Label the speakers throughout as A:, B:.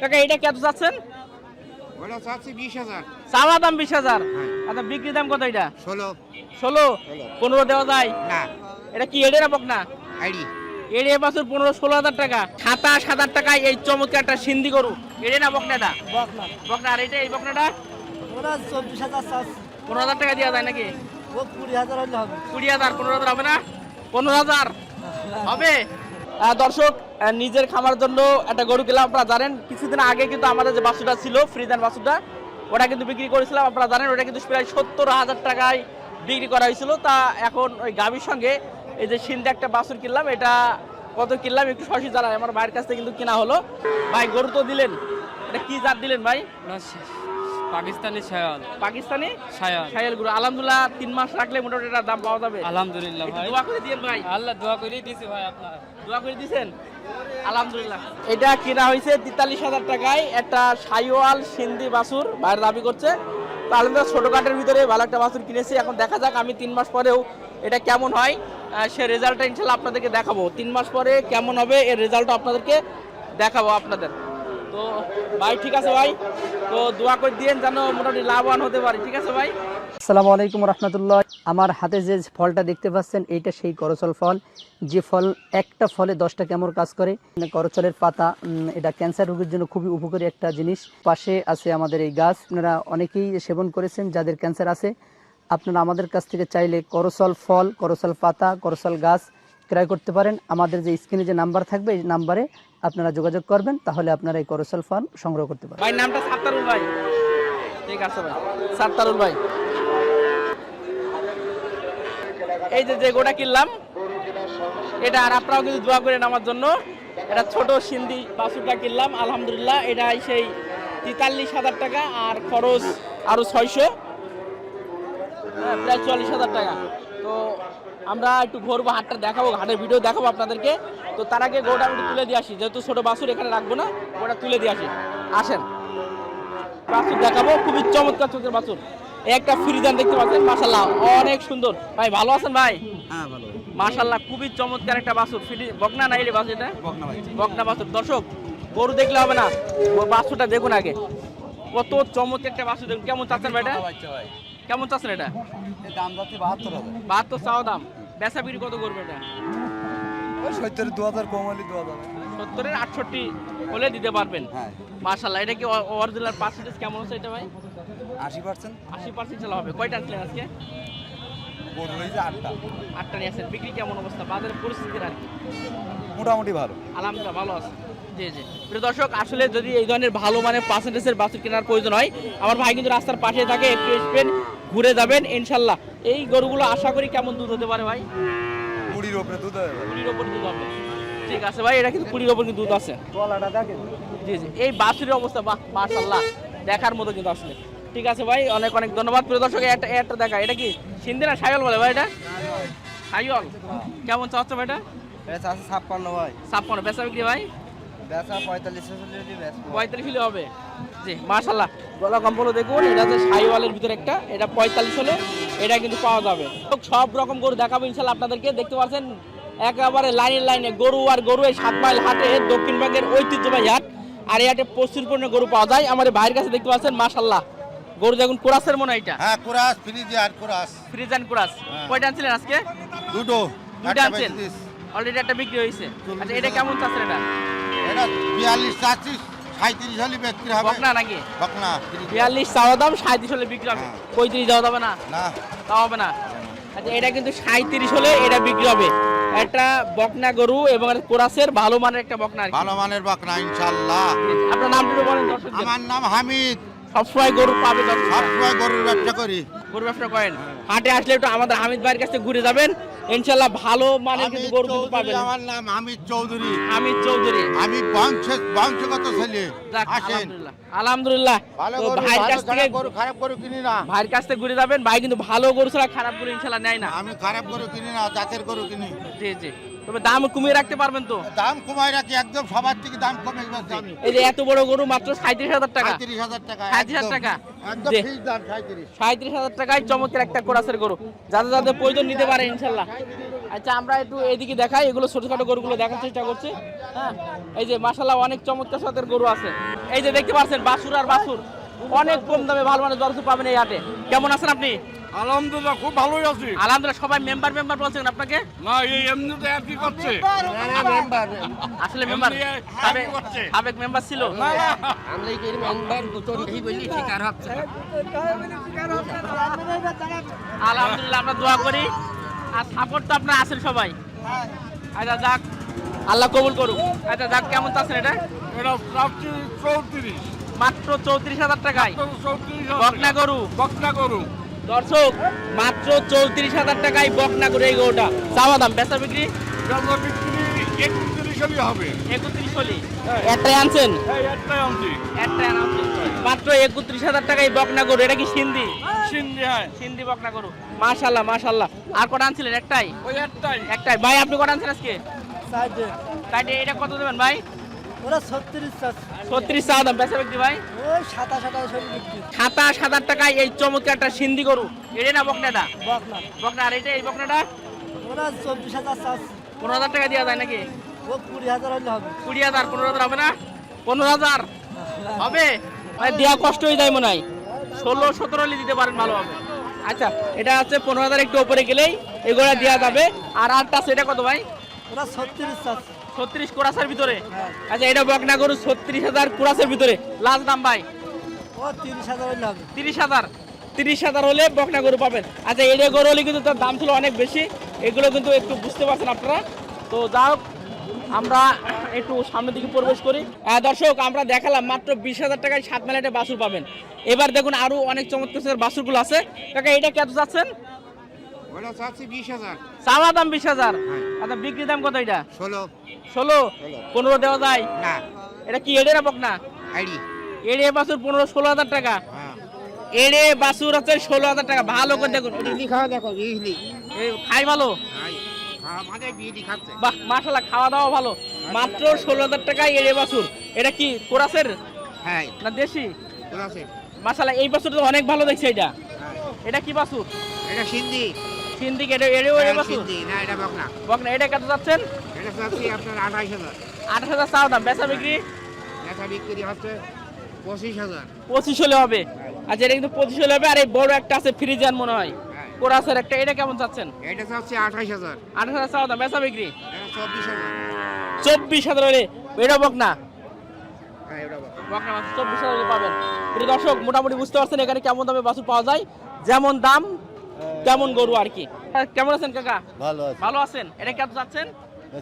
A: কাকা এটা কত
B: ওটা চাচ্ছি বিশ হাজার।
A: চাওয়া দাম বিশ হাজার?
B: হ্যাঁ।
A: আচ্ছা বিক্রি দাম কত এটা?
B: ষোলো।
A: ষোলো? পনেরো দেওয়া যায়?
B: না।
A: এটা কি এড়ে না? বকনা
B: আইডি
A: এড়ে বছর পনেরো ষোলো হাজার টাকা। সাতাশ হাজার টাকায় এই চমৎকার একটা সিন্ধি গরু। এড়ে না বকনাটা
C: বকনা।
A: বকনা আর এটা এই বকনাটা?
C: চব্বিশ হাজার
A: পনেরো হাজার টাকা দেওয়া যায় নাকি?
C: কুড়ি হাজার হলে হবে।
A: কুড়ি হাজার পনেরো হাজার হবে না? পনেরো হাজার? হবে? আহ, দর্শক নিজের খামার জন্য একটা গরু কিনলাম, আপনারা জানেন। কিছুদিন আগে কিন্তু আমাদের যে বাসুটা ছিল ফ্রিদান বাসুটা ওটা কিন্তু বিক্রি করেছিলাম, আপনারা জানেন, ওটা কিন্তু প্রায় সত্তর হাজার টাকায় বিক্রি করা হয়েছিল। তা এখন ওই গাভীর সঙ্গে এই যে সিন্ধে একটা বাসুর কিনলাম, এটা কত কিনলাম, একটু সরাসরি জানাই। আমার ভাইয়ের কাছ থেকে কিন্তু কিনা হলো। ভাই, গরু তো দিলেন। এটা কি জাত দিলেন ভাই?
D: পাকিস্তানি শায়াল।
A: পাকিস্তানি
D: শায়াল।
A: সাইল গরু। আলহামদুলিল্লাহ তিন মাস রাখলে মোটামুটি এটার দাম পাওয়া যাবে।
D: আলহামদুলিল্লাহ ভাই।
A: দোয়া করে দিয়েন ভাই।
D: আল্লাহ দোয়া করে দিয়েছি ভাই আপনার।
A: দোয়া করে দিছেন আলহামদুলিল্লাহ। এটা কিনা হয়েছে তেতাল্লিশ হাজার টাকায় একটা সাইওয়াল সিন্ধি বাসুর বাইরে দাবি করছে। তো আলহামদুলিল্লাহ ছোটখাটের ভিতরে ভালো একটা বাসুর কিনেছি। এখন দেখা যাক আমি তিন মাস পরেও এটা কেমন হয়। সে রেজাল্টটা ইনশাল্লাহ আপনাদেরকে দেখাবো। তিন মাস পরে কেমন হবে এর রেজাল্টটা আপনাদেরকে দেখাবো আপনাদের। তো ভাই, ঠিক আছে ভাই? তো দোয়া করে দিয়েন যেন মোটামুটি লাভবান হতে পারি, ঠিক আছে ভাই?
E: আসসালামু আলাইকুম রহমতুল্লাহ। আমার হাতে যে ফলটা দেখতে পাচ্ছেন, এইটা সেই করচল ফল। যে ফল, একটা ফলে দশটা কেমন কাজ করে। মানে করচলের পাতা এটা ক্যান্সার রোগের জন্য খুবই উপকারী একটা জিনিস। পাশে আছে আমাদের এই গাছ। আপনারা অনেকেই সেবন করেছেন, যাদের ক্যান্সার আছে। আপনারা আমাদের কাছ থেকে চাইলে করচল ফল, করচল পাতা, করচল গাছ ক্রয় করতে পারেন। আমাদের যে স্ক্রিনে যে নাম্বার থাকবে, এই নাম্বারে আপনারা যোগাযোগ করবেন তাহলে আপনারা এই করচল ফল সংগ্রহ করতে পারেন
A: ভাই নামটা সাত্তারুল ভাই। ঠিক আছে ভাই সাত্তারুল ভাই। এই যে যে গোটা কিনলাম এটা আর আপনারাও কিন্তু দোয়া করেন আমার জন্য। এটা ছোট সিন্ধি বাসুটা কিনলাম আলহামদুলিল্লাহ। এটা সেই তেতাল্লিশ হাজার টাকা আর খরচ আরও ছয়শো। হ্যাঁ, প্রায় চল্লিশ হাজার টাকা। তো আমরা একটু ঘুরবো হাটটা দেখাবো হাটের ভিডিও দেখাবো আপনাদেরকে। তো তার আগে গোটা আমি তুলে দিয়ে আসি যেহেতু ছোট বাসুর এখানে রাখব না গোটা তুলে দিয়ে আসি। আসেন। বাছুর দেখাবো খুবই চমৎকার চোখের এই একটা ফ্রিজান দেখতে পাচ্ছেন মাশাল্লাহ অনেক সুন্দর। ভাই ভালো আছেন ভাই?
B: হ্যাঁ ভালো
A: মাশাল্লাহ খুবই চমৎকার একটা বাছুর ফ্রি বকনা নাই রে বাছুর এটা?
B: বকনা
A: বাছুর দর্শক গরু দেখলে হবে না বাছুরটা দেখুন আগে। কত চমৎকার একটা বাছুর দেখুন। কেমন চাচ্ছেন ভাই এটা? কেমন চাচ্ছেন এটা?
B: দাম যাচ্ছে বাহাত্তর হাজার।
A: বাহাত্তর চাওয়া দাম। বেচা বিক্রি কত করবে এটা?
B: ওই দু হাজার কম হলে দু হাজার।
A: সত্তরের আটষট্টি হলে দিতে পারবেন।
B: হ্যাঁ।
A: এটা কি অরিজিনাল পার্সেন্টেজ কেমন হচ্ছে এটা ভাই?
B: আশি পার্সেন্ট।
A: আশি পার্সেন্ট চালা হবে। কয়টা আনছিলেন আজকে?
B: গরু হয়েছে আটটা।
A: আটটা নিয়ে আসেন বিক্রি কেমন অবস্থা? বাজারের পরিস্থিতি আর কি?
B: মোটামুটি ভালো।
A: আলহামদুলিল্লাহ ভালো আছে। জি জি। প্রিয় দর্শক আসলে যদি এই ধরনের ভালো মানের পার্সেন্টেজের বাছুর কেনার প্রয়োজন হয় আমার ভাই কিন্তু রাস্তার পাশে থাকে একটু ঘুরে যাবেন ইনশাল্লাহ। এই গরুগুলো আশা করি কেমন দুধ হতে পারে ভাই?
B: কুড়ির ওপরে দুধ হবে।
A: কুড়ির ওপর দুধ হবে। ঠিক আছে ভাই এটা কিন্তু কুড়ির ওপর কিন্তু দুধ আছে।
C: গলাটা দেখেন।
A: জি জি। এই বাছুরের অবস্থা বাহ মাশাল্লাহ দেখার মতো কিন্তু আসলে। ঠিক আছে ভাই অনেক অনেক ধন্যবাদ। প্রিয় দর্শক একটা একটা দেখা এটা কি সিন্ধি না সাইল বলে ভাই এটা? সাইল কেমন চাচ্ছ ভাই এটা?
B: আছে ছাপ্পান্ন ভাই।
A: ছাপ্পান্ন। বেচা বিক্রি ভাই?
B: বেচা পঁয়তাল্লিশ
A: পঁয়তাল্লিশ হলে হবে। জি মাশাল্লাহ গলা কম্পলও দেখুন এটা হচ্ছে সাইওয়ালের ভিতরে একটা এটা পঁয়তাল্লিশ হলে এটা কিন্তু পাওয়া যাবে। সব রকম গরু দেখাবো ইনশাল্লাহ আপনাদেরকে দেখতে পাচ্ছেন একেবারে লাইনের লাইনে গরু আর গরু এই সাত মাইল হাটে দক্ষিণবঙ্গের ঐতিহ্যবাহী হাট আর এই হাটে প্রচুর পরিমাণে গরু পাওয়া যায়। এই ভাইয়ের কাছে দেখতে পাচ্ছেন মাশাল্লাহ গরু দেখুন কোরাসের মনে হয় এটা।
B: হ্যাঁ কুরাস ফ্রিজ আর কুরাস।
A: ফ্রিজ অ্যান্ড কোরাস। কয়টা আনছিলেন আজকে?
B: দুটো।
A: দুইটা আনছেন? অলরেডি একটা বিক্রি হয়েছে। আচ্ছা এটা কেমন চাচ্ছেন এটা?
B: এটা বিয়াল্লিশ চাচ্ছি সাঁত্রিশ হলে বিক্রি হবে।
A: বকনা নাকি?
B: বকনা
A: বিয়াল্লিশ চাওয়া দাম সাঁত্রিশ হলে বিক্রি হবে।
B: হ্যাঁ।
A: পঁয়ত্রিশ দেওয়া যাবে না?
B: না।
A: হবে না? আচ্ছা এটা কিন্তু সাঁত্রিশ হলে এটা বিক্রি হবে। একটা বকনা গরু এবং কোরাসের ভালো মানের একটা বকনা
B: ভালো মানের বকনা ইনশাল্লাহ
A: আপনার নামটা একটু বলেন দর্শকদের।
B: আমার নাম হামিদ।
A: সবসময় গরু পাবে দর্শক
B: সবসময় গরুর ব্যবসা করি।
A: গরু ব্যবসা করেন। হাটে আসলে একটু আমাদের হামিদ ভাইয়ের কাছে ঘুরে যাবেন। ইনশাল্লাহ ভালো মানে কিন্তু গরু কিন্তু পাবেন।
B: আমার নাম আমির চৌধুরী।
A: আমির চৌধুরী।
B: আমি বংশ বংশগত ছেলে আসেন।
A: আলহামদুলিল্লাহ। আলহামদুলিল্লাহ। তো ভাইয়ের কাছ থেকে
B: গরু খারাপ গরু কিনি না।
A: ভাইয়ের কাছ থেকে ঘুরে যাবেন। ভাই কিন্তু ভালো গরু ছাড়া খারাপ গরু ইনশাল্লাহ নেয় না।
B: আমি খারাপ গরু কিনি না জাতের গরু কিনি।
A: জি জি। তবে দাম কমিয়ে রাখতে পারবেন তো?
B: দাম রাখি একদম সবার থেকে দাম কমে গেছে।
A: এই যে এত বড় গরু মাত্র সাঁত্রিশ হাজার টাকা।
B: সাঁত্রিশ হাজার টাকা
A: 37,000
B: একদম।
A: টাকা?
B: একদম ফিক্স দাম সাঁত্রিশ।
A: সাঁত্রিশ হাজার টাকায় চমৎকার একটা কোরাসের গরু। যাদের যাদের প্রয়োজন নিতে পারে ইনশাল্লাহ। আচ্ছা আমরা একটু এদিকে দেখাই এগুলো ছোটখাটো গরুগুলো দেখার চেষ্টা করছি। হ্যাঁ এই যে মাসাল্লাহ অনেক চমৎকার সাথের গরু আছে। এই যে দেখতে পাচ্ছেন বাসুর আর বাসুর। অনেক কম দামে ভালো মানে জলসু পাবেন এই হাটে। কেমন আছেন আপনি?
F: আলহামদুলিল্লাহ খুব ভালোই আছি।
A: আলহামদুলিল্লাহ সবাই মেম্বার মেম্বার বলছেন আপনাকে?
F: না এই এমনিতে আর কি করছে?
A: আসলে মেম্বার
F: এমনি আর কি করছে?
A: সাবেক মেম্বার ছিল। আলহামদুলিল্লাহ আমরা দোয়া করি। আর সাপোর্ট তো আপনার আছেন সবাই। আচ্ছা যাক আল্লাহ কবুল করুক। আচ্ছা যাক কেমন আছেন এটা?
F: এটা চৌত্রিশ।
A: মাত্র চৌত্রিশ হাজার টাকায়।
F: চৌত্রিশ
A: বকনা গরু।
F: বকনা গরু।
A: দর্শক মাত্র চৌত্রিশ হাজার টাকায় বকনা গরু এই গরুটা। চাওয়া দাম বেচা বিক্রি?
F: একত্রিশ হলে হবে।
A: একত্রিশ হলি একটাই আনছেন?
F: এই একটাই আনছি।
A: একটাই আনছেন। মাত্র একত্রিশ হাজার টাকায় বকনা গরু। এটা কি সিন্ধি?
F: সিন্ধি হ্যাঁ।
A: সিন্ধি বকনা গরু। মাশাল্লাহ মাশাল্লাহ। আর কটা আনছিলেন? একটাই?
F: ওই একটাই।
A: একটাই। ভাই আপনি কটা আনছেন আজকে? এটা কত দেবেন ভাই?
C: ওরা ছত্রিশ
A: দাম বেচা বিক্রি ভাই?
C: ওই সাতাশ আঠাশ হলে বিক্রি।
A: সাতাশ হাজার টাকায় এই চমৎকার একটা সিন্ধি গরু। এটা না বকনাটা?
C: বকনা।
A: বকনা আর এটা এই বকনাটা?
C: ওরা চব্বিশ হাজার
A: পনেরো হাজার টাকা দেওয়া যায় নাকি?
C: ও কুড়ি হাজার হলে হবে।
A: কুড়ি হাজার পনেরো হাজার হবে না? পনেরো হাজার? হবে? মানে দেওয়া কষ্ট হয়ে যায় মনে হয়। ষোলো সতেরো হলে দিতে পারেন ভালো হবে। আচ্ছা এটা হচ্ছে পনেরো হাজার একটু উপরে গেলেই এগুলো দেওয়া যাবে। আর আটটা সেটা কত ভাই?
C: ওরা ছত্রিশ চাচ্ছে
A: ছত্রিশ কোরাসের ভিতরে।
C: হ্যাঁ।
A: আচ্ছা এটা বকনা গরু ছত্রিশ হাজার কোরাসের ভিতরে। লাস্ট দাম ভাই?
C: ও তিরিশ হাজার।
A: তিরিশ হাজার হলে বকনা গরু পাবেন। আচ্ছা এটা গরু হলে কিন্তু তার দাম ছিল অনেক বেশি। এগুলো কিন্তু একটু বুঝতে পারছেন আপনারা। তো যা হোক আমরা একটু সামনের দিকে প্রবেশ করি। দর্শক আমরা দেখালাম মাত্র বিশ হাজার টাকায় সাত মেলাটে বাসুর পাবেন। এবার দেখুন আরও অনেক চমৎকার বাসুরগুলো আছে। কাকা এটা কত যাচ্ছেন?
B: বিশ হাজার।
A: চাওয়া দাম বিশ হাজার। আচ্ছা বিক্রি দাম কত এটা?
B: ষোলো।
A: ষোলো? পনেরো দেওয়া যায়?
B: না।
A: এটা কি এড়ে না বকনা?
B: আইডি।
A: এড়ে বাসুর পনেরো ষোলো হাজার টাকা।
B: হ্যাঁ।
A: এড়ে বাসুর আছে ষোলো হাজার টাকা। ভালো করে দেখুন।
B: খাওয়া দেখো
A: খাই ভালো?
B: মানে বিডি খাচ্ছে।
A: বাহ মাশাল্লাহ খাওয়া দাওয়া ভালো। মাত্র ষোলো হাজার এড়ে বাছুর। এটা কি কোরাসের?
B: হ্যাঁ।
A: না দেশি? মাশাল্লাহ এই বাছুর তো অনেক ভালো দেখছে এটা। এটা কি বাছুর?
B: এটা সিন্ধি।
A: এটা এড়ে বাছুর?
B: সিন্ধি। না এটা বকনা।
A: বক এটা কত যাচ্ছেন?
B: এটা চাচ্ছি আপনার আঠাইশ হাজার।
A: আঠাশ হাজার চাও দাম বেচা বিক্রি?
B: এটা বিক্রি হচ্ছে পঁচিশ হাজার।
A: পঁচিশ হলে হবে। আচ্ছা এটা কিন্তু পঁচিশ হলে হবে আর এই বড় একটা আছে ফ্রিজান মনে হয়।
B: হ্যাঁ।
A: কোরাসের একটা এটা কেমন চাচ্ছেন?
B: এটা চাচ্ছি আঠাইশ হাজার।
A: আঠাশ হাজার চাও দাম বেচা বিক্রি?
B: চব্বিশ হাজার।
A: চব্বিশ হাজার হলে এটা বক না?
B: হ্যাঁ
A: চব্বিশ হাজার পাবেন। প্রিয় দর্শক মোটামুটি বুঝতে পারছেন এখানে কেমন দামে বাছুর পাওয়া যায়। যেমন দাম তেমন গরু আর কি। কেমন আছেন কাকা?
G: ভালো
A: ভালো আছেন? এটা কেমন যাচ্ছেন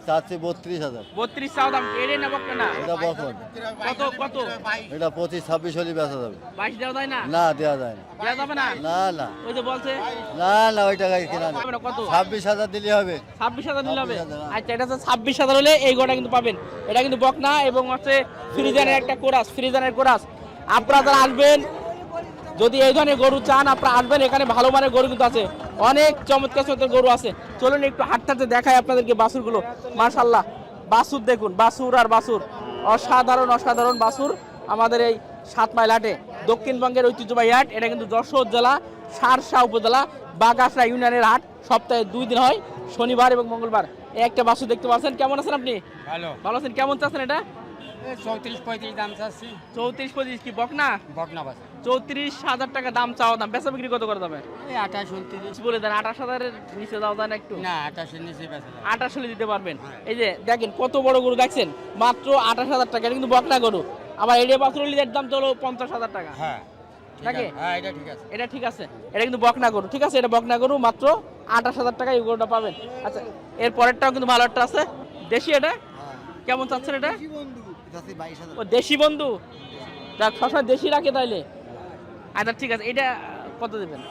G: চাচ্ছি বত্রিশ হাজার।
A: বত্রিশ চাও দাম এড়ে না বকনা না
G: এটা বকন
A: কত কত?
G: এটা পঁচিশ ছাব্বিশ হলে বেচা যাবে।
A: বাইশ দেওয়া যায় না?
G: না দেওয়া যায় না।
A: দেওয়া যাবে না?
G: না না।
A: ওই যে বলছে?
G: না না ওই টাকায় কেনা
A: না, কত?
G: ছাব্বিশ হাজার দিলে হবে।
A: ছাব্বিশ হাজার নিলে হবে? আচ্ছা এটা হচ্ছে ছাব্বিশ হাজার হলে এই গোটা কিন্তু পাবেন। এটা কিন্তু বকনা এবং হচ্ছে ফ্রিজানের একটা কোরাস ফ্রিজানের কোরাস। আপনারা যারা আসবেন যদি এই ধরনের গরু চান আপনারা আসবেন এখানে ভালো মানের গরু কিন্তু আছে। অনেক চমৎকার চমৎকার গরু আছে। চলুন একটু হাঁটতে হাঁটতে দেখাই আপনাদেরকে বাছুরগুলো। মার্শাল্লাহ বাসুর দেখুন বাছুর আর বাছুর। অসাধারণ অসাধারণ বাছুর আমাদের এই সাত মাইল হাটে। দক্ষিণবঙ্গের ঐতিহ্যবাহী হাট এটা কিন্তু যশোর জেলা সারসা উপজেলা বাগাসরা ইউনিয়নের হাট। সপ্তাহে দুই দিন হয় শনিবার এবং মঙ্গলবার। একটা বাছুর দেখতে পাচ্ছেন। কেমন আছেন আপনি?
D: ভালো।
A: ভালো আছেন কেমন চাচ্ছেন এটা?
D: চৌত্রিশ পঁয়ত্রিশ দাম চাচ্ছি।
A: চৌত্রিশ পঁচিশ কি বক
D: বকনা বাস
A: চৌত্রিশ হাজার টাকা দাম চাওয়া দাম বেচা বিক্রি কত করে যাবে
D: এই আঠাশ উনত্রিশ।
A: বলে দেন আঠাশ হাজারের নিচে দাও দেন একটু।
D: না আঠাশের নিচে বেচা
A: আঠাশ হলে দিতে পারবেন। এই যে দেখেন কত বড় গরু দেখছেন? মাত্র আঠাশ হাজার টাকা কিন্তু বকনা গরু। আবার এড়িয়া পাথরের দাম চলো পঞ্চাশ হাজার টাকা।
D: হ্যাঁ
A: নাকি?
D: হ্যাঁ এটা ঠিক আছে।
A: এটা ঠিক আছে। এটা কিন্তু বকনা গরু ঠিক আছে? এটা বকনা গরু মাত্র আঠাশ হাজার টাকা এই গরুটা পাবেন। আচ্ছা এর পরেরটাও কিন্তু ভালো একটা আছে। দেশি এটা? কেমন চাচ্ছেন এটা? ও দেশি বন্ধু? দেখ সবসময় দেশি রাখে তাইলে। আচ্ছা ঠিক আছে এটা কত দেবেন?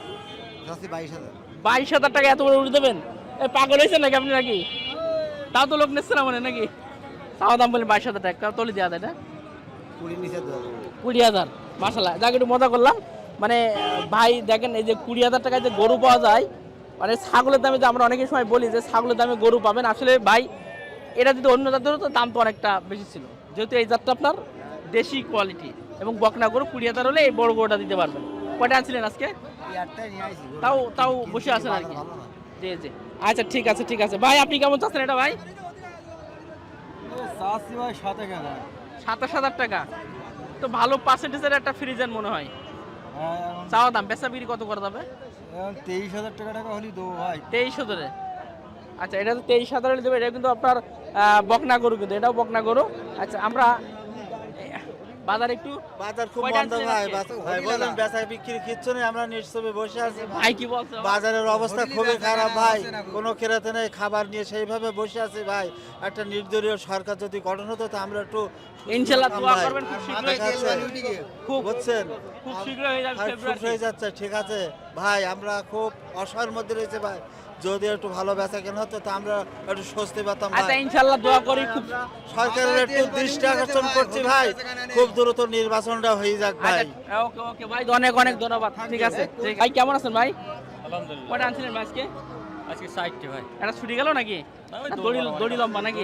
B: বাইশ হাজার।
A: টাকা এত বড় উড়ে দেবেন? পাগল হয়েছেন নাকি আপনি নাকি? তাও তো লোক নিচ্ছে না মনে নাকি? তাও দাম বলে বাইশ হাজার টাকা তোলে দেওয়া দেয় না? কুড়ি হাজার মাসাল্লাহ যাকে একটু মজা করলাম। মানে ভাই দেখেন এই যে কুড়ি হাজার টাকায় যে গরু পাওয়া যায় মানে ছাগলের দামে যে আমরা অনেকের সময় বলি যে ছাগলের দামে গরু পাবেন। আসলে ভাই এটা যদি অন্য জাতের হতো দাম তো অনেকটা বেশি ছিল। যেহেতু এই জাতটা আপনার দেশি কোয়ালিটি এবং বকনা গরু কুড়ি হাজার হলে এই বড় গরুটা দিতে পারবেন। কয়টা আনছিলেন আজকে? তাও তাও বসে আছেন আর কি। জি জি। আচ্ছা ঠিক আছে ঠিক আছে। ভাই আপনি কেমন চাচ্ছেন এটা ভাই? সাতাশ হাজার। টাকা। তো ভালো পার্সেন্টেজের একটা ফ্রিজের মনে হয়।
C: হ্যাঁ,
A: চাওয়া দাম বেচা বিক্রি কত করে যাবে?
C: তেইশ হাজার টাকা টাকা হলি দেবো ভাই।
A: তেইশ হাজারে? আচ্ছা এটা তো তেইশ হাজারে দেবে এটা কিন্তু আপনার বকনা গরু কিন্তু এটাও বকনা গরু। আচ্ছা আমরা বাজার একটু
H: বাজার খুব মন্দ ভাই
A: আজকে?
H: ভাই বলেন বেচা বিক্রি কিচ্ছু নেই আমরা নিশ্চয়ই বসে আছি
A: ভাই। কি বলছে?
H: বাজারের অবস্থা খুবই খারাপ ভাই কোনো কেরাতে নেই খাবার নিয়ে সেইভাবে বসে আছি ভাই। একটা নির্দলীয় সরকার যদি গঠন হতো তো আমরা একটু
A: দোয়া। করবেন খুব শীঘ্রই খুব
H: বুঝছেন?
A: খুব শীঘ্রই হয়ে যাবে
H: আর খুব
A: ফেব্রুয়ারি
H: হয়ে যাচ্ছে ঠিক আছে। ভাই আমরা খুব অসহায়ের মধ্যে রয়েছে ভাই। যদি একটু ভালো বেচা কেন হতো তো আমরা একটু স্বস্তি পেতাম
A: আচ্ছা
H: ভাই।
A: ইনশাল্লাহ দোয়া করি খুব
H: সরকারের একটু দৃষ্টি আকর্ষণ করছি ভাই। খুব দ্রুত নির্বাচনটা হয়ে যাক ভাই।
A: আচ্ছা ওকে ওকে ভাই অনেক অনেক ধন্যবাদ। ঠিক আছে। ভাই। কেমন আছেন ভাই?
D: আলহামদুলিল্লাহ।
A: কয়টা আনছিলেন ভাই আজকে?
D: আজকে সাইডটি ভাই।
A: এটা ছুটি গেল নাকি?
D: দৌড়
A: দড়ি লম্বা নাকি?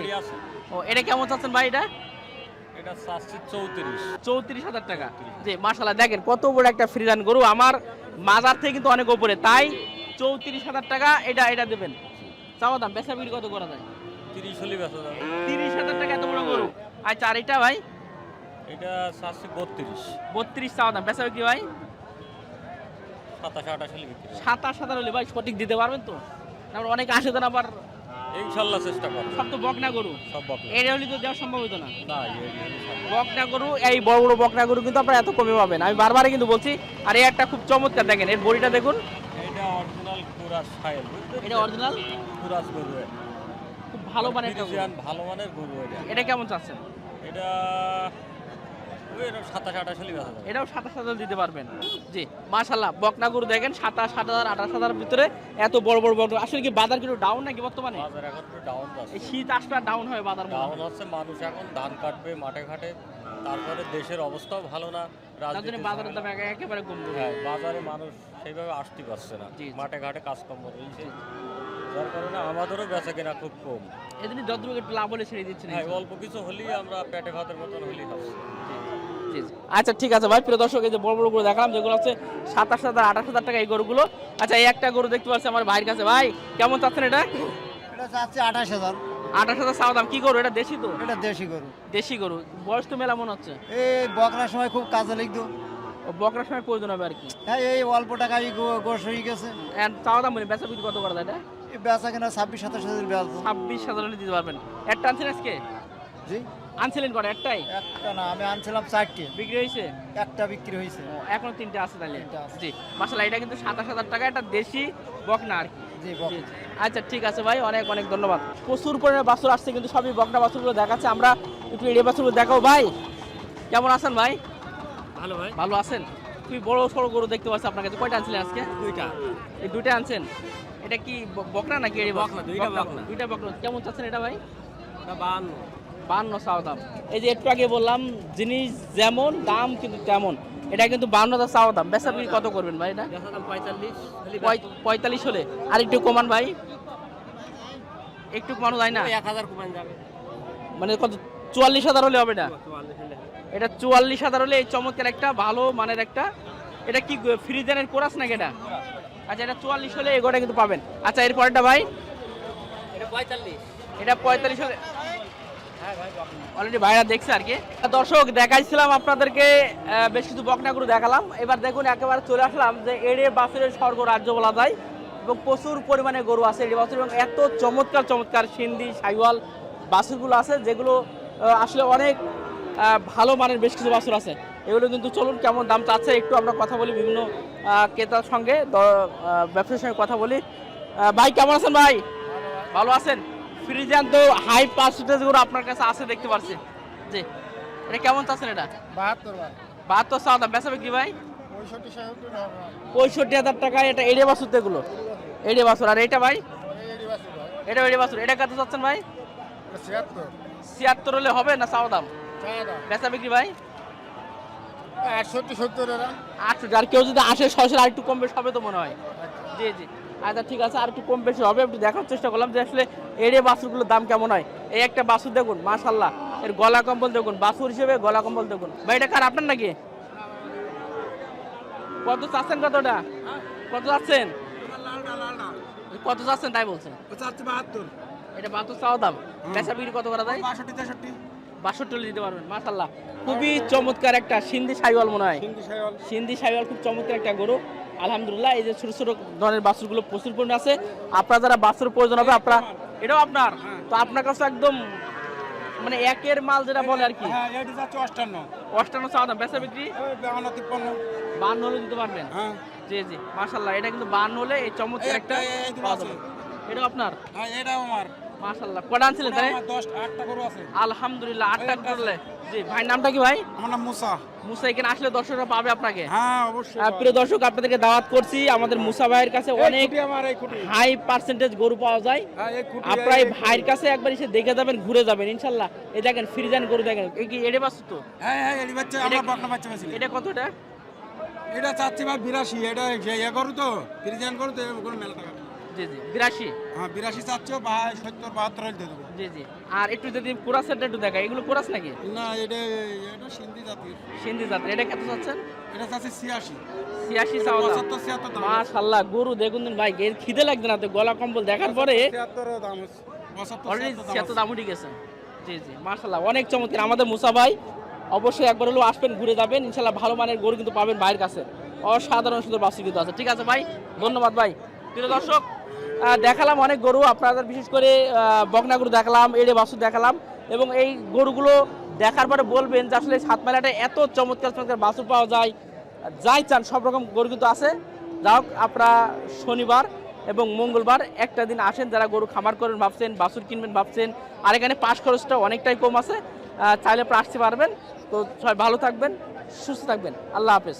A: ও এটা কেমন চাচ্ছেন ভাই এটা?
D: এটা চাচ্ছি চৌত্রিশ।
A: চৌত্রিশ হাজার টাকা। যে মাসাল্লাহ দেখেন কত বড় একটা ফ্রিজান গরু। আমার মাজার থেকে কিন্তু অনেক উপরে তাই চৌত্রিশ হাজার টাকা এটা এটা দেবেন। চাওয়া দাম বেচা বিক্রি কত করা যায়?
D: তিরিশ হলে বেচা যাবে।
A: তিরিশ হাজার টাকা এত বড় গরু। আচ্ছা আর এটা ভাই?
D: এটা চাচ্ছি বত্রিশ।
A: বত্রিশ চাওয়া দাম বেচা বিক্রি ভাই?
D: সাতাশ আঠাশ হলে বিক্রি
A: সাতাশ হাজার হলে ভাই সঠিক দিতে পারবেন তো? তারপর অনেক আসে দেন আবার
D: ইনশাল্লাহ চেষ্টা
A: সব তো বকনা গরু।
D: সব বকলে
A: এটা হলে তো দেওয়া সম্ভব হতো না?
D: না
A: বকনা গরু এই বড় বড় বকনা গরু কিন্তু আপনারা এত কমে পাবেন। আমি বারবারই কিন্তু বলছি আর এই একটা খুব চমৎকার দেখেন এর বড়িটা দেখুন।
D: অরিজিনাল কুরাস ফাইল
A: এটা অরিজিনাল?
D: কুরাস গরু
A: খুব ভালো মানের
D: ভালো মানের গরু এটা।
A: এটা কেমন চাচ্ছেন?
D: এটা
A: এটাও সাতাশ হাজার দিতে পারবেন। জি মাশাল্লাহ বকনা গরু দেখেন সাতাশ সাত হাজার আঠাশ হাজার ভিতরে এত বড় বড় বকনা আসলে কি বাজার কিন্তু ডাউন নাকি বর্তমানে? এই শীত আসলে ডাউন হয় বাজার
D: ডাউন হচ্ছে মানুষ এখন ধান কাটবে মাঠে ঘাটে। তারপরে দেশের অবস্থাও ভালো না রাজনীতি
A: বাজারের দাম একে- একেবারে কম।
D: হ্যাঁ বাজারে মানুষ সেইভাবে আসতে পারছে না। মাঠে ঘাটে কাজকর্ম রয়েছে যার কারণে আমাদেরও বেচা কেনা খুব কম।
A: এদিনই যতটুকু একটু লাভ হলে ছেড়ে দিচ্ছেন
D: হ্যাঁ অল্প কিছু হলেই আমরা পেটে ভাতের মতন হলেই খাচ্ছি।
A: আচ্ছা ঠিক আছে ভাই প্রিয় দর্শক এই যে বড় বড় গরু দেখালাম যেগুলো হচ্ছে সাতাশ হাজার আঠাশ হাজার টাকা এই গরুগুলো। আচ্ছা এই একটা গরু দেখতে পাচ্ছি আমার ভাইয়ের কাছে। ভাই কেমন চাচ্ছেন এটা?
C: এটা চাচ্ছে আঠাশ হাজার।
A: আঠাশ হাজার চাওয়া দাম। কি গরু? এটা দেশি তো?
C: এটা দেশি গরু।
A: দেশি গরু। বয়স তো মেলা মনে হচ্ছে।
C: এই বকরার সময় খুব কাজে লিখতো
A: ও বকরার সময় প্রয়োজন হবে আর কি?
C: হ্যাঁ এই অল্প টাকায় গোস হয়ে গেছে।
A: চাওয়া দাম বলি বেচা বিক্রি কত করা যায় এটা
C: এই বেচা কেনা ছাব্বিশ সাতাশ হাজার বেচবো।
A: ছাব্বিশ হাজার দিতে পারবেন। একটা আনছেন আজকে?
C: জি?
A: আনছিলেন কটা? একটাই?
C: একটা না আমি আনছিলাম চারটে।
A: বিক্রি হয়েছে?
C: একটা বিক্রি হয়েছে।
A: এখনও তিনটে আছে তাহলে? জি মাসালা এটা কিন্তু সাতাশ হাজার টাকা একটা দেশি বকনা আর কি। আচ্ছা ঠিক আছে ভাই অনেক অনেক ধন্যবাদ। প্রচুর পরিমাণে বাছুর আসছে কিন্তু সবই বকনা বাছুরগুলো দেখাচ্ছে। আমরা একটু এড়িয়ে বাছুরগুলো দেখাও ভাই। কেমন আছেন ভাই?
D: ভালো ভাই।
A: ভালো আছেন? তুই বড় সড়ো গরু দেখতে পাচ্ছি আপনার কাছে। কয়টা আনছিলেন আজকে?
D: দুইটা।
A: এই দুইটা আনছেন? এটা কি ব- বকনা নাকি এড়িয়ে
D: বকনা, দুইটা বকনা।
A: দুইটা বকনা। কেমন চাচ্ছেন এটা ভাই?
D: বান্ন।
A: বান্ন চাওয়া দাম। এই যে একটু আগে বললাম জিনিস যেমন দাম কিন্তু তেমন। এটা কিন্তু বান্ন হাজার চাওয়া দাম। বেচা বিক্রি কত করবেন ভাই এটা?
D: পঁয়তাল্লিশ।
A: পঁয়- পঁয়তাল্লিশ হলে। আর একটু কমান ভাই। একটু কমানো যায় না?
D: এক হাজার কমান যাবে।
A: মানে কত? চুয়াল্লিশ হাজার হলে হবে এটা? এটা চুয়াল্লিশ হাজার হলে এই চমৎকার একটা ভালো মানের একটা। এটা কি ফ্রিজারের কোরাস নাকি এটা? আচ্ছা এটা চুয়াল্লিশ হলে এগোটা কিন্তু পাবেন। আচ্ছা এরপরটা ভাই?
D: এটা পঁয়তাল্লিশ।
A: হলে অলরেডি ভাইরা দেখছে আর কি। দর্শক দেখাইছিলাম আপনাদেরকে বেশ কিছু বকনাগুলো দেখালাম। এবার দেখুন একেবারে চলে আসলাম যে এড়ে বাছুরের স্বর্গ রাজ্য বলা যায়। এবং প্রচুর পরিমাণে গরু আছে এড়ে বাছুর এবং এত চমৎকার চমৎকার সিন্ধি সাইওয়াল বাছুরগুলো আছে যেগুলো আসলে অনেক ভালো মানের বেশ কিছু বাছুর আছে। এগুলো কিন্তু চলুন কেমন দাম চাচ্ছে একটু আমরা কথা বলি বিভিন্ন ক্রেতার সঙ্গে ব্যবসায়ীর সঙ্গে কথা বলি। ভাই কেমন আছেন ভাই? ভালো আছেন? ফ্রিজান তো হাই পার্সেন্টেজগুলো আপনার কাছে আছে দেখতে পাচ্ছি জি এটা কেমন চাচ্ছেন এটা?
C: বাহাত্তর
A: বাহাত্তর চাওয়া দাম বেচা বিক্রি ভাই?
C: পঁয়ষট্টি
A: হাজার টাকায় এটা এড়ে বাছুর তো এগুলো। এড়ে বাছুর আর এটা ভাই? এটা এড়ে বাছুর এটা কত চাচ্ছেন ভাই?
C: ছিয়াত্তর।
A: ছিয়াত্তর হলে হবে না চাওয়া দাম? বেচা বিক্রি ভাই?
C: একষট্টি সত্তর
A: আটশো আর কেউ যদি আসে সরাসরি আর একটু কম বেশ হবে তো মনে হয়। জি জি। আচ্ছা ঠিক আছে আর একটু কম বেশি হবে একটু দেখার চেষ্টা করলাম যে আসলে এড়ে বাছুরগুলোর দাম কেমন হয়। এই একটা বাছুর দেখুন মাশাল্লাহ এর গলা কম্বল দেখুন বাছুর হিসেবে গলা কম্বল দেখুন। ভাই এটা কার আপনার নাকি? কত চাচ্ছেন কতটা কত চাচ্ছেন? কত চাচ্ছেন তাই বলছেন? এটা বাহাত্তর চাওয়া দাম। বেচা বিক্রি কত করা যায় বাষট্টি হলে দিতে পারবেন মাশাল্লাহ খুবই চমৎকার একটা সিন্ধি সাইওয়াল মনে হয়। সিন্ধি সাইওয়াল। খুব চমৎকার একটা গরু। আলহামদুলিল্লাহ এই যে ছোট ছোট ধরনের বাছুরগুলো প্রচুর পরিমাণে আছে। আপনার যারা বাছুর প্রয়োজন হবে আপনার এটাও আপনার। তো আপনার কাছে একদম মানে একের মাল যেটা বলে আর কি।
F: হ্যাঁ এটা অষ্টান্ন।
A: অষ্টান্ন চাওয়া দাম বেচা বিক্রি?
F: তিপ্পান্ন।
A: বান্ন হলে দিতে পারবেন?
F: হ্যাঁ।
A: জি জি মাশাল্লাহ এটা কিন্তু বান্ন হলে এই চমৎকার একটা এটাও আপনার?
F: হ্যাঁ এটাও আমার।
A: মাশাল্লাহ কটা আনছিলেন তাই?
F: আমার দশ আটটা গরু আছে।
A: আলহামদুলিল্লাহ আটটা করলে। জি ভাই নামটা কি ভাই?
F: আমার নাম মুসা।
A: মুসা এখানে আসলে দর্শকরা পাবে আপনাকে।
F: হ্যাঁ অবশ্যই
A: প্রিয় দর্শক আপনাদেরকে দাওয়াত করছি আমাদের মুসা ভাইয়ের কাছে অনেক হাই পার্সেন্টেজ গরু পাওয়া যায়।
F: হ্যাঁ
A: আপনারা এই
F: এই-
A: ভাইয়ের কাছে একবার এসে দেখে যাবেন ঘুরে যাবেন ইনশাল্লাহ এই দেখেন ফ্রিজান গরু দেখেন। এই কি এডে বাসু তো?
F: হ্যাঁ হ্যাঁ এই বাচ্চা আমরা
A: এটা-
F: বকনা বাচ্চা
A: এটা কতটা?
F: এটা চাচ্ছি ভাই বিরাশি এটা যে ইয়ে গরু তো ফ্রিজিয়ান গরু তো কোনো মেলা টাকা।
A: জি জি বিরাশি।
F: হ্যাঁ বিরাশি চাচ্ছ ভাই সত্তর বাহাত্তর হলে দিয়ে দেবো।
A: জি জি। আর একটু যদি কোরাসেরটা একটু দেখা এগুলো কোরাস নাকি?
F: না এটা এটা সিন্ধি জাতির
A: সিন্ধি জাতের এটা কত চাচ্ছেন?
F: এটা চাচ্ছি ছিয়াশি।
A: ছিয়াশি চাওয়া
F: পঁচাত্তর ছিয়াত্তর
A: মাশাল্লাহ গরু দেখুন ভাই এর খিদে লাগছে না তো গলা কম্বল দেখার পরে?
F: ছিয়াত্তর দাম ছিয়াত্তর
A: উঠে গেছে। জি জি অনেক চমৎকার। আমাদের মুসা ভাই অবশ্যই একবার হলেও আসবেন ঘুরে যাবেন। ইনশাল্লাহ ভালো মানের গরু কিন্তু পাবেন ভাইয়ের কাছে। অসাধারণ সুন্দর বাসু কিন্তু আছে। ঠিক আছে ভাই ধন্যবাদ ভাই। প্রিয় দর্শক দেখালাম অনেক গরু, আপনাদের বিশেষ করে বকনা গরু দেখালাম, এড়ে বাসু দেখালাম এবং এই গরুগুলো দেখার পরে বলবেন যে আসলে সাত মেলাটা এত চমৎকার চমৎকার বাসু পাওয়া যায়। যাই চান, সব রকম গরু কিন্তু আছে। যা হোক, আপনারা শনিবার এবং মঙ্গলবার একটা দিন আসেন, যারা গরু খামার করেন ভাবছেন, বাছুর কিনবেন ভাবছেন, আর এখানে পাশ খরচটা অনেকটাই কম আছে চাইলে আপনারা আসতে পারবেন। তো সবাই ভালো থাকবেন, সুস্থ থাকবেন। আল্লাহ হাফেজ।